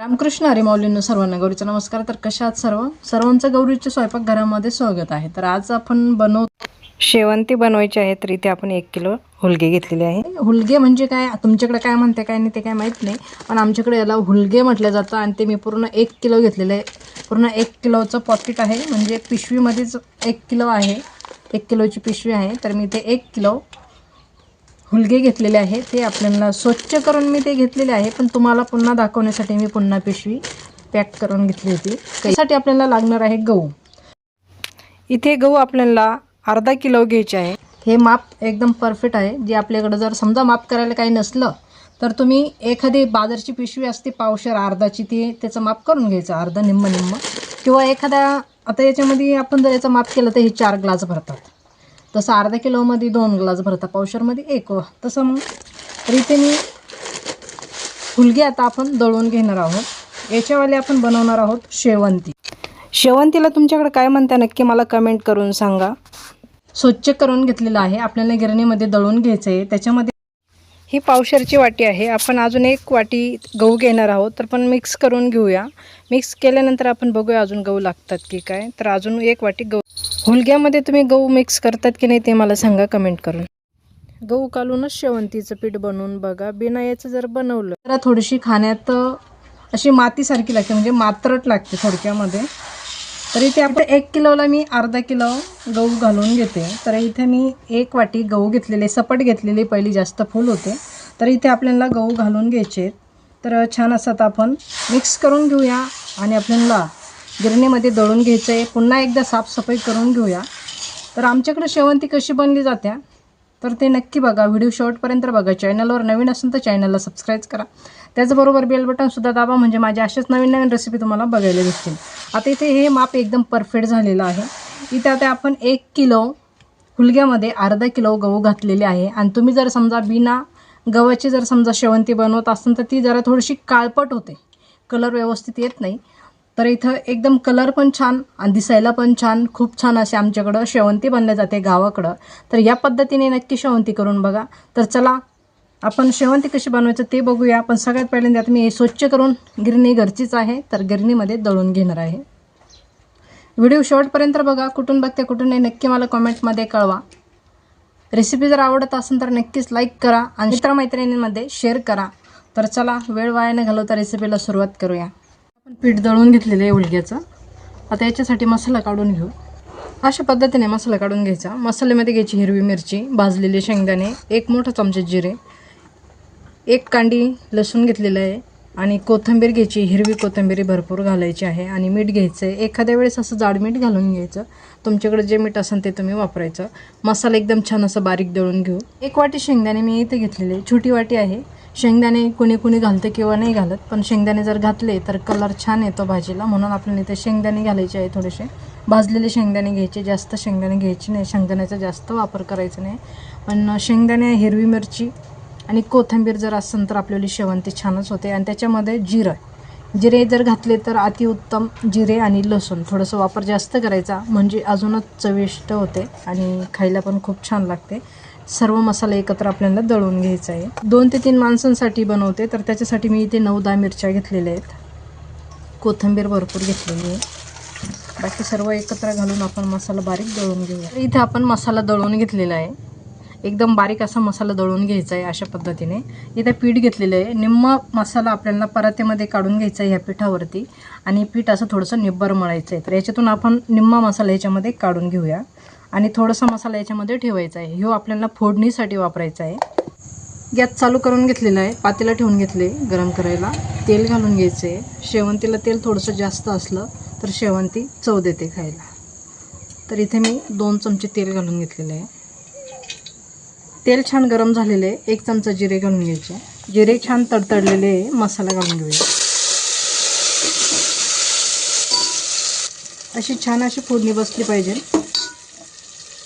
रामकृष्ण हरी माऊलींनो सर्वांना गौरीचा नमस्कार. तर कशा आहात सर्व? सर्वांचं गौरीच्या स्वयंपाकघरामध्ये स्वागत आहे. तर आज आपण बनव शेवंती बनवायची आहे तर इथे आपण एक किलो हुलगे घेतलेले आहे. हुलगे म्हणजे काय? तुमच्याकडे काय म्हणते काय नाही ते काय माहीत नाही. पण आमच्याकडे याला हुलगे म्हटलं जातं आणि ते मी पूर्ण एक किलो घेतलेलं आहे. पूर्ण एक किलोचं पॉकेट आहे. म्हणजे पिशवीमध्येच एक किलो आहे. एक किलोची पिशवी आहे. तर मी ते एक किलो हुलगे घेतलेले आहे. ते आपल्याला स्वच्छ करून मी ते घेतलेले आहे पण तुम्हाला पुन्हा दाखवण्यासाठी मी पुन्हा पिशवी पॅक करून घेतली होती. त्यासाठी आपल्याला लागणार आहे गहू. इथे गहू आपल्याला अर्धा किलो घ्यायचे आहे. हे माप एकदम परफेक्ट आहे. जे आपल्याकडं जर समजा माप करायला काही नसलं तर तुम्ही एखादी बाजारची पिशवी असते पावशर अर्धाची ती त्याचं माप करून घ्यायचं अर्धा निम्म निम्म किंवा एखाद्या आता याच्यामध्ये आपण जर याचं माप केलं तर हे चार ग्लास भरतात. तसं अर्धा किलोमध्ये दोन ग्लास भरतात पावशरमध्ये एक. तसं मग मी हुलगे आता आपण दळून घेणार आहोत. याच्यावाले आपण बनवणार आहोत शेवंती. शेवंतीला तुमच्याकडे काय म्हणता? नक्की मला कमेंट करून सांगा. स्वच्छ करून घेतलेलं आहे. आपल्याला गिरणीमध्ये दळून घ्यायचं आहे त्याच्यामध्ये ही पावशरची वाटी आहे. आपण अजून एक वाटी गहू घेणार आहोत. तर पण मिक्स करून घेऊया. मिक्स केल्यानंतर आपण बघूया अजून गहू लागतात की काय. तर अजून एक वाटी गहू हुलग्यामध्ये तुम्ही गहू मिक्स करतात की नाही ते मला सांगा कमेंट करून. गहू कालूनच शेवंतीचं पीठ बनवून बघा. बिना याचं जर बनवलं जरा थोडीशी खाण्यात अशी मातीसारखी लागते म्हणजे मात्रट लागते थोडक्यामध्ये. तर इथे आपण एक किलोला मी अर्धा किलो गहू घालून घेते. तर इथे मी एक वाटी गहू घेतलेले सपट घेतलेले पहिली जास्त फुल होते. तर इथे आपल्याला गहू घालून घ्यायचे तर छान असं आता आपण मिक्स करून घेऊया आणि आपल्याला गिरणीमध्ये दळून घ्यायचं आहे पुन्हा एकदा साफसफाई करून घेऊया. तर आमच्याकडे शेवंती कशी बनली जात्या? तर ते नक्की बघा. व्हिडिओ शेवटपर्यंत बघा. चॅनलवर नवीन असेल तर चॅनलला सबस्क्राईब करा. त्याचबरोबर बेल बटनसुद्धा दाबा म्हणजे माझ्या अशाच नवीन नवीन रेसिपी तुम्हाला बघायला दिसतील आता इथे हे माप एकदम परफेक्ट झालेलं आहे. इथे आता आपण एक किलो हुलग्यामध्ये अर्धा किलो गहू घातलेले आहे. आणि तुम्ही जर समजा बिना गव्हाची जर समजा शेवंती बनवत असाल तर ती जरा थोडीशी काळपट होते. कलर व्यवस्थित येत नाही. तर इथं एकदम कलर पण छान आणि दिसायला पण छान. खूप छान असे आमच्याकडं शेवंती बनल्या जाते गावाकडं. तर या पद्धतीने नक्की शेवंती करून बघा. तर चला आपण शेवंती कशी बनवायचं ते बघूया. पण सगळ्यात पहिल्यांदा आता मी हे स्वच्छ करून गिरणी घरचीच आहे तर गिरणीमध्ये दळून घेणार आहे. व्हिडिओ शेवटपर्यंत बघा. कुठून बघते कुठून नाही नक्की मला कॉमेंटमध्ये कळवा. रेसिपी जर आवडत असेल तर नक्कीच लाईक करा आणि मित्रमैत्रिणींमध्ये शेअर करा. तर चला वेळ वाया न घालवता रेसिपीला सुरुवात करूया. पीठ दळून घेतलेलं आहे उलग्याचं. आता याच्यासाठी मसाला काढून घेऊ. अशा पद्धतीने मसाला काढून घ्यायचा. मसाल्यामध्ये घ्यायची हिरवी मिरची भाजलेले शेंगदाणे एक मोठा चमचा जिरे एक कांडी लसूण घेतलेलं आहे आणि कोथिंबीर घ्यायची. हिरवी कोथिंबीर भरपूर घालायची आहे आणि मीठ घ्यायचं आहे. एखाद्या वेळेस असं जाड मीठ घालून घ्यायचं. तुमच्याकडे जे मीठ असेल ते तुम्ही वापरायचं. मसाला एकदम छान असं बारीक दळून घेऊ. एक वाटी शेंगदाणे मी इथे घेतलेले. छोटी वाटी आहे. शेंगदाणे कुणी कुणी घालतं किंवा नाही घालत पण शेंगदाणे जर घातले तर कलर छान येतो भाजीला. म्हणून आपल्याला इथे शेंगदाणे घालायचे आहे थोडेसे. भाजलेले शेंगदाणे घ्यायचे जास्त शेंगदाणे घ्यायचे नाही. शेंगदाण्याचा जास्त वापर करायचा नाही. पण शेंगदाणे हिरवी मिरची आणि कोथिंबीर जर असेल तर आपल्याला शेवंती छानच होते. आणि त्याच्यामध्ये जिरं. जिरे जर घातले तर अतिउत्तम जिरे आणि लसूण. थोडंसं वापर जास्त करायचा. म्हणजे अजूनच चविष्ट होते आणि खायला पण खूप छान लागते. सर्व मसाला एकत्र आपल्याला दळून घ्यायचा आहे. दोन ते तीन माणसांसाठी बनवते तर त्याच्यासाठी मी इथे नऊ दहा मिरच्या घेतलेल्या आहेत. कोथिंबीर भरपूर घेतलेली आहे. बाकी सर्व एकत्र घालून आपण मसाला बारीक दळून घेऊया. इथे आपण मसाला दळून घेतलेला आहे. एकदम बारीक असा मसाला दळून घ्यायचा आहे अशा पद्धतीने. इथे पीठ घेतलेलं आहे. निम्म मसाला आपल्याला परातीमध्ये काढून घ्यायचा आहे ह्या पिठावरती. आणि पीठ असं थोडंसं निब्बर मळायचं आहे. तर याच्यातून आपण निम्मा मसाला याच्यामध्ये काढून घेऊया. आणि थोडासा मसाला याच्यामध्ये ठेवायचा आहे. ह्यो आपल्याला फोडणीसाठी वापरायचा आहे. गॅस चालू करून घेतलेला आहे. पातेला ठेवून घेतले गरम करायला. तेल घालून घ्यायचं आहे. शेवंतीला तेल थोडंसं जास्त असलं तर शेवंती चव देते खायला. तर इथे मी दोन चमचे तेल घालून घेतलेले आहे. तेल छान गरम झालेले आहे. एक चमचा जिरे घालून घ्यायचे. जिरे छान तडतडलेले आहे. मसाला घालून घेऊया. अशी छान अशी फोडणी बसली पाहिजे.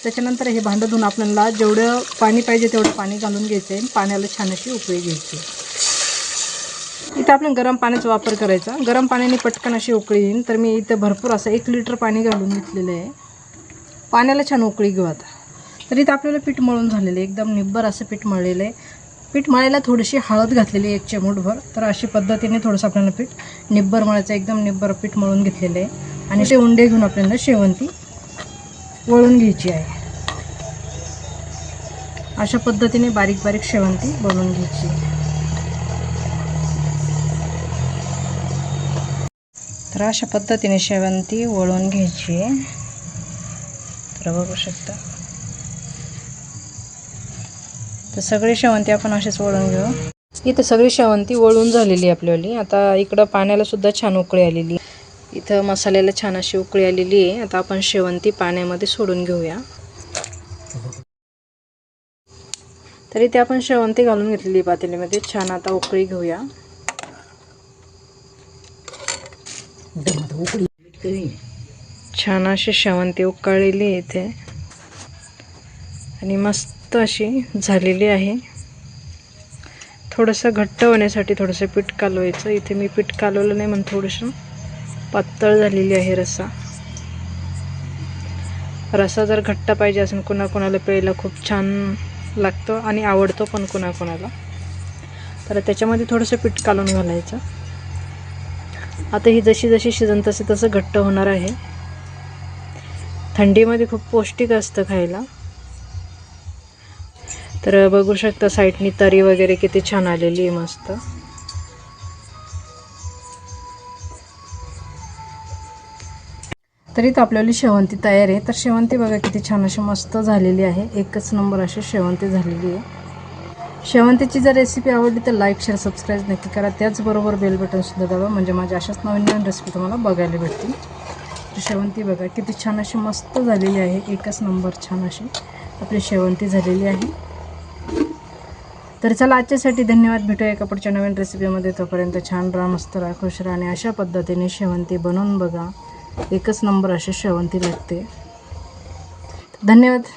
त्याच्यानंतर हे भांडं धुवून आपल्याला जेवढं पाणी पाहिजे तेवढं पाणी घालून घ्यायचं. आहे पाण्याला छान अशी उकळी घ्यायची. इथं आपण गरम पाण्याचा वापर करायचा. गरम पाण्याने पटकन अशी उकळी येईल तर मी इथं भरपूर असं एक लिटर पाणी घालून घेतलेलं आहे. पाण्याला छान उकळी घेऊ आता. तर इथं आपल्याला पीठ मळून झालेलं आहे. एकदम निब्बर असं पीठ मळलेलं आहे. पीठ मळायला थोडीशी हळद घातलेली आहे एक चिमूटभर. तर अशी पद्धतीने थोडंसं आपल्याला पीठ निब्बर मळायचं एकदम निब्बर पीठ मळून घेतलेलं आहे. आणि ते उंडे घेऊन आपल्याला शेवंती वळून घ्यायची आहे. अशा पद्धतीने बारीक बारीक शेवंती बनवून घ्यायची. तर अशा पद्धतीने शेवंती वळून घ्यायची. आहे तर बघू शकता. तर सगळी शेवंती आपण अशीच वळून घेऊ. इथं सगळी शेवंती वळून झालेली आहे आपल्याली आता इकडं पाण्याला सुद्धा छान उकळी आलेली इथं मसाल्याला छान अशी उकळी आलेली आहे. आता आपण शेवंती पाण्यामध्ये सोडून घेऊया. तरी ते आपण शेवंती घालून घेतलेली पातेलीमध्ये छान आता उकळी घेऊया. छान अशी शेवंती उकळलेली आहे इथे. आणि मस्त अशी झालेली आहे. थोडंसं घट्ट होण्यासाठी थोडंसं पीठ कालवायचं. इथे मी पीठ कालवलं नाही म्हणून थोडंसं पातळ झालेली आहे रसा. रसा जर घट्ट पाहिजे असेल कोणाकोणाला प्यायला खूप छान लागतो आणि आवडतो पण कोणाकोणाला. तर त्याच्यामध्ये थोडंसं पीठ कालून घालायचं. आता ही जशी जशी शिजन तसे तसं घट्ट होणार आहे. थंडीमध्ये खूप पौष्टिक असतं खायला. तर बघू शकता साईडनी तरी वगैरे किती छान आलेली आहे मस्त. तरी तर आपल्याला शेवंती तयार आहे. तर शेवंती बघा किती छान अशी मस्त झालेली आहे. एकच नंबर अशी शेवंती झालेली आहे. शेवंतीची जर रेसिपी आवडली तर लाईक शेअर सबस्क्राईब नक्की करा. त्याचबरोबर बेल बटनसुद्धा दाबा. म्हणजे माझ्या अशाच नवीन नवीन रेसिपी तुम्हाला बघायला भेटतील. तर शेवंती बघा किती छान अशी मस्त झालेली आहे. एकच नंबर छान अशी आपली शेवंती झालेली आहे. तर चला आजच्यासाठी धन्यवाद. भेटूया एका पुढच्या नवीन रेसिपीमध्ये तोपर्यंत छान राहा मस्त राहा खुश राहा आणि अशा पद्धतीने शेवंती बनवून बघा. एकच नंबर असे शेवंती लागते. धन्यवाद.